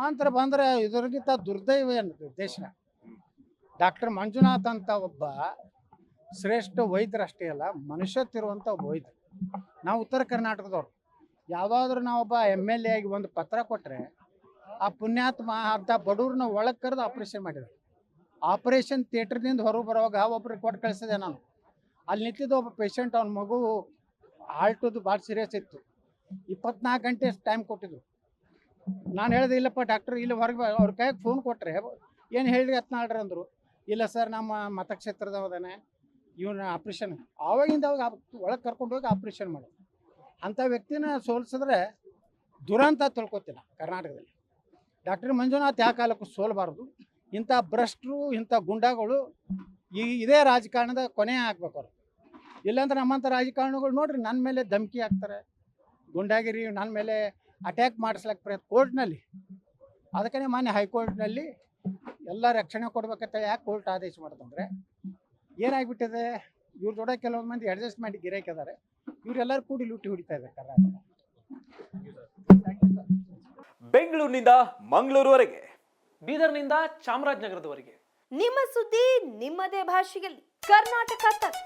ಅಮಾಂತರ ಬಂದ್ರೆ ಇದರಿಗಿಂತ ದುರ್ದೈವ ಏನು ದೇಶ? ಡಾಕ್ಟರ್ ಮಂಜುನಾಥ್ ಅಂತ ಒಬ್ಬ ಶ್ರೇಷ್ಠ ವೈದ್ಯರಷ್ಟೇ ಅಲ್ಲ ಮನುಷ್ಯತ್ತಿರುವಂಥ ಒಬ್ಬ ವೈದ್ಯರು. ನಾವು ಉತ್ತರ ಕರ್ನಾಟಕದವ್ರು. ಯಾವಾದ್ರೂ ನಾವೊಬ್ಬ ಎಂ ಎಲ್ ಎ ಆಗಿ ಒಂದು ಪತ್ರ ಕೊಟ್ಟರೆ ಆ ಪುಣ್ಯಾತ್ಮ ಅರ್ಧ ಬಡವ್ರನ್ನ ಒಳಗೆ ಕರೆದು ಆಪ್ರೇಷನ್ ಮಾಡಿದ್ರು. ಆಪ್ರೇಷನ್ ಥಿಯೇಟ್ರ್ನಿಂದ ಹೊರಗೆ ಬರುವಾಗ ಒಬ್ಬರು ಕೊಟ್ಟು ಕಳಿಸಿದೆ ನಾನು. ಅಲ್ಲಿ ನಿಂತಿದ್ದ ಒಬ್ಬ ಪೇಷಂಟ್ ಅವ್ನ ಮಗು ಆಲ್ಟದ್ದು ಭಾಳ ಸೀರಿಯಸ್ ಇತ್ತು. ಇಪ್ಪತ್ನಾಲ್ಕು ಗಂಟೆ ಟೈಮ್ ಕೊಟ್ಟಿದ್ರು. ನಾನು ಹೇಳಿದೆ, ಇಲ್ಲಪ್ಪ ಡಾಕ್ಟರ್ ಇಲ್ಲಿ ಹೊರಗೆ ಅವ್ರ ಕೈಗೆ ಫೋನ್ ಕೊಟ್ಟರೆ ಏನು ಹೇಳಿ ಅತ್ನಾಳ್ರಿ ಅಂದರು. ಇಲ್ಲ ಸರ್ ನಮ್ಮ ಮತಕ್ಷೇತ್ರದವದಾನೆ ಇವನ ಆಪ್ರೇಷನ್ ಆವಾಗಿಂದ ಅವಾಗ ಒಳಗೆ ಕರ್ಕೊಂಡು ಹೋಗಿ ಆಪ್ರೇಷನ್ ಮಾಡೋದು. ಅಂಥ ವ್ಯಕ್ತಿನ ಸೋಲಿಸಿದ್ರೆ ದುರಂತ ತಿಳ್ಕೊತೀನಿ ಕರ್ನಾಟಕದಲ್ಲಿ. ಡಾಕ್ಟರ್ ಮಂಜುನಾಥ್ ಯಾವ ಕಾಲಕ್ಕೂ ಸೋಲಬಾರ್ದು. ಇಂಥ ಭ್ರಷ್ಟರು, ಇಂಥ ಗುಂಡಾಗಳು ಈ, ಇದೇ ರಾಜಕಾರಣದ ಕೊನೆ ಹಾಕ್ಬೇಕು ಅವರು. ಇಲ್ಲಾಂದ್ರೆ ನಮ್ಮಂಥ ರಾಜಕಾರಣಿಗಳು ನೋಡ್ರಿ ನನ್ನ ಮೇಲೆ ಧಮಕಿ ಹಾಕ್ತಾರೆ. ಗುಂಡಾಗಿರಿ ನನ್ನ ಮೇಲೆ ಅಟ್ಯಾಕ್ ಮಾಡಿಸ್ಲಕ್ಕೆ ಪ್ರಯತ್ನ ಕೋರ್ಟ್ನಲ್ಲಿ ಅದಕ್ಕೆ ಮಾನ್ಯ ಹೈಕೋರ್ಟ್ನಲ್ಲಿ ಎಲ್ಲ ರಕ್ಷಣೆ ಕೊಡ್ಬೇಕಂತ ಯಾಕೆ ಕೋರ್ಟ್ ಆದೇಶ ಮಾಡ್ತಂದ್ರೆ ಏನಾಗ್ಬಿಟ್ಟಿದೆ? ಇವ್ರ ಜೋಡ ಕೆಲವೊಂದು ಮಂದಿ ಅಡ್ಜಸ್ಟ್ ಮಾಡಿ ಗಿರಾಕಿದ್ದಾರೆ. ಇವರೆಲ್ಲರೂ ಕೂಡಿ ಲೂಟಿ ಹೊಡಿತಾ ಇದ್ದಾರೆ ಕರ್ನಾಟಕ. ಬೆಂಗಳೂರಿನಿಂದ ಮಂಗಳೂರುವರೆಗೆ ಬೀದರ್ನಿಂದ ಚಾಮರಾಜನಗರದವರೆಗೆ. ನಿಮ್ಮ ಸುದ್ದಿ ನಿಮ್ಮದೇ ಭಾಷೆಯಲ್ಲಿ. ಕರ್ನಾಟಕ ತಕ್